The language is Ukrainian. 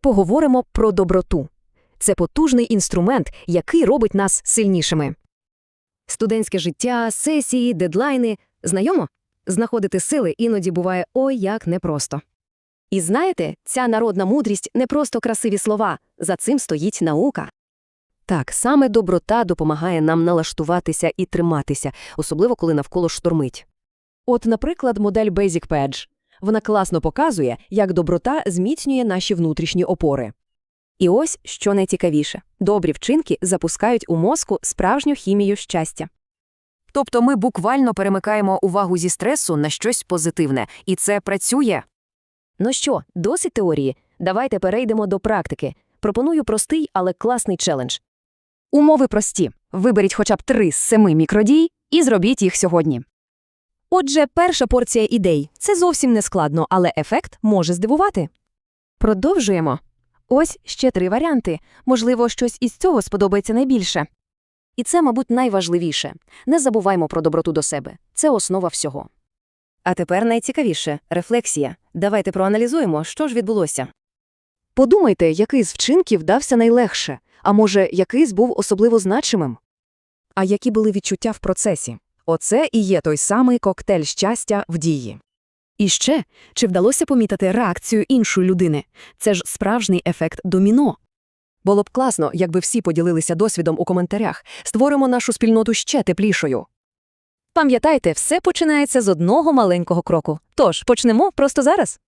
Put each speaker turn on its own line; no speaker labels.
Поговоримо про доброту. Це потужний інструмент, який робить нас сильнішими. Студентське життя, сесії, дедлайни. Знайомо? Знаходити сили іноді буває ой як непросто. І знаєте, ця народна мудрість не просто красиві слова, за цим стоїть наука. Так, саме доброта допомагає нам налаштуватися і триматися, особливо коли навколо штормить. От, наприклад, модель Basic Page. Вона класно показує, як доброта зміцнює наші внутрішні опори. І ось що найцікавіше добрі вчинки запускають у мозку справжню хімію щастя. Тобто ми буквально перемикаємо увагу зі стресу на щось позитивне, і це працює. Ну що, досить теорії? Давайте перейдемо до практики. Пропоную простий, але класний челендж. Умови прості. Виберіть хоча б три з семи мікродій і зробіть їх сьогодні. Отже, перша порція ідей це зовсім не складно, але ефект може здивувати. Продовжуємо. Ось ще три варіанти. Можливо, щось із цього сподобається найбільше. І це, мабуть, найважливіше. Не забуваймо про доброту до себе. Це основа всього. А тепер найцікавіше рефлексія. Давайте проаналізуємо, що ж відбулося. Подумайте, який з вчинків дався найлегше, а може, якийсь був особливо значимим. А які були відчуття в процесі? Оце і є той самий коктейль щастя в дії. І ще, чи вдалося помітити реакцію іншої людини? Це ж справжній ефект доміно. Було б класно, якби всі поділилися досвідом у коментарях. Створимо нашу спільноту ще теплішою. Пам'ятайте, все починається з одного маленького кроку. Тож, почнемо просто зараз.